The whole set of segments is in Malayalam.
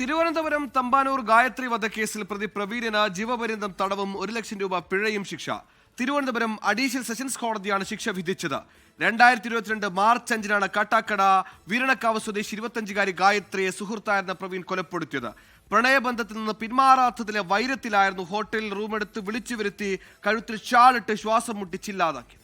തിരുവനന്തപുരം തമ്പാനൂർ ഗായത്രി വധക്കേസിൽ പ്രതി പ്രവീരന് ജീവപര്യന്തം തടവും ഒരു ലക്ഷം രൂപ പിഴയും ശിക്ഷ. തിരുവനന്തപുരം അഡീഷണൽ സെഷൻസ് കോടതിയാണ് ശിക്ഷ വിധിച്ചത്. രണ്ടായിരത്തി ഇരുപത്തിരണ്ട് മാർച്ച് അഞ്ചിനാണ് കാട്ടാക്കട വീരണക്കാവ് സ്വദേശി ഇരുപത്തഞ്ചുകാരി ഗായത്രിയെ സുഹൃത്തായിരുന്ന പ്രവീൺ കൊലപ്പെടുത്തിയത്. പ്രണയബന്ധത്തിൽ നിന്ന് പിന്മാറാത്തതിലെ വൈരത്തിലായിരുന്നു ഹോട്ടലിൽ റൂമെടുത്ത് വിളിച്ചു വരുത്തി കഴുത്തിൽ ഷാളിട്ട് ശ്വാസം മുട്ടിച്ചില്ലാതാക്കി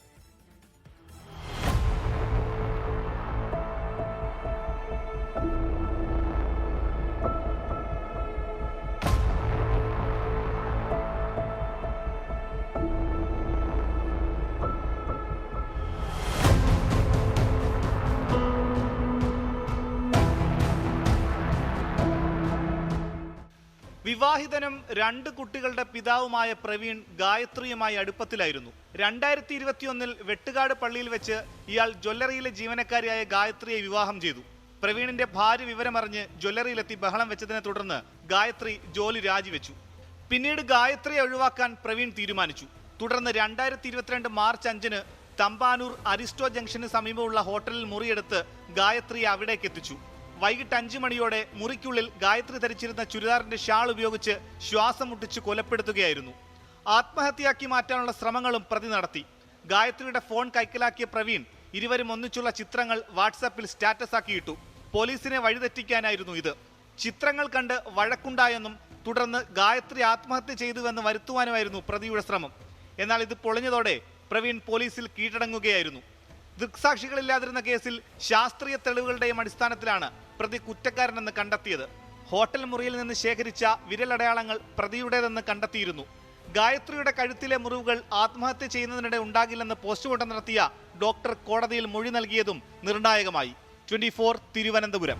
വിവാഹിതനും രണ്ട് കുട്ടികളുടെ പിതാവുമായ പ്രവീൺ ഗായത്രിയുമായി അടുപ്പത്തിലായിരുന്നു. രണ്ടായിരത്തി ഇരുപത്തിയൊന്നിൽ വെട്ടുകാട് പള്ളിയിൽ വെച്ച് ഇയാൾ ജ്വല്ലറിയിലെ ജീവനക്കാരിയായ ഗായത്രിയെ വിവാഹം ചെയ്തു. പ്രവീണിന്റെ ഭാര്യ വിവരമറിഞ്ഞ് ജ്വല്ലറിയിലെത്തി ബഹളം വെച്ചതിനെ തുടർന്ന് ഗായത്രി ജോലി രാജിവെച്ചു. പിന്നീട് ഗായത്രിയെ ഒഴിവാക്കാൻ പ്രവീൺ തീരുമാനിച്ചു. തുടർന്ന് രണ്ടായിരത്തി ഇരുപത്തിരണ്ട് മാർച്ച് അഞ്ചിന് തമ്പാനൂർ അരിസ്റ്റോ ജംഗ്ഷന് സമീപമുള്ള ഹോട്ടലിൽ മുറിയെടുത്ത് ഗായത്രിയെ അവിടേക്ക് എത്തിച്ചു. വൈകിട്ട് അഞ്ചു മണിയോടെ മുറിക്കുള്ളിൽ ഗായത്രി ധരിച്ചിരുന്ന ചുരിദാറിന്റെ ഷാൾ ഉപയോഗിച്ച് ശ്വാസം മുട്ടിച്ച് കൊലപ്പെടുത്തുകയായിരുന്നു. ആത്മഹത്യയാക്കി മാറ്റാനുള്ള ശ്രമങ്ങളും പ്രതി നടത്തി. ഗായത്രിയുടെ ഫോൺ കൈക്കലാക്കിയ പ്രവീൺ ഇരുവരും ഒന്നിച്ചുള്ള ചിത്രങ്ങൾ വാട്സാപ്പിൽ സ്റ്റാറ്റസ് ആക്കിയിട്ടു പോലീസിനെ വഴിതെറ്റിക്കാനായിരുന്നു ഇത്. ചിത്രങ്ങൾ കണ്ട് വഴക്കുണ്ടായെന്നും തുടർന്ന് ഗായത്രി ആത്മഹത്യ ചെയ്തുവെന്ന് വരുത്തുവാനുമായിരുന്നു പ്രതിയുടെ ശ്രമം. എന്നാൽ ഇത് പൊളിഞ്ഞതോടെ പ്രവീൺ പോലീസിൽ കീഴടങ്ങുകയായിരുന്നു. ദൃക്സാക്ഷികളില്ലാതിരുന്ന കേസിൽ ശാസ്ത്രീയ തെളിവുകളുടെയും അടിസ്ഥാനത്തിലാണ് പ്രതി കുറ്റക്കാരനെന്ന് കണ്ടെത്തിയത്. ഹോട്ടൽ മുറിയിൽ നിന്ന് ശേഖരിച്ച വിരലടയാളങ്ങൾ പ്രതിയുടേതെന്ന് കണ്ടെത്തിയിരുന്നു. ഗായത്രിയുടെ കഴുത്തിലെ മുറിവുകൾ ആത്മഹത്യ ചെയ്യുന്നതിനിടെ ഉണ്ടാകില്ലെന്ന് പോസ്റ്റ്മോർട്ടം നടത്തിയ ഡോക്ടർ കോടതിയിൽ മൊഴി നൽകിയതും നിർണായകമായി. ട്വന്റി തിരുവനന്തപുരം.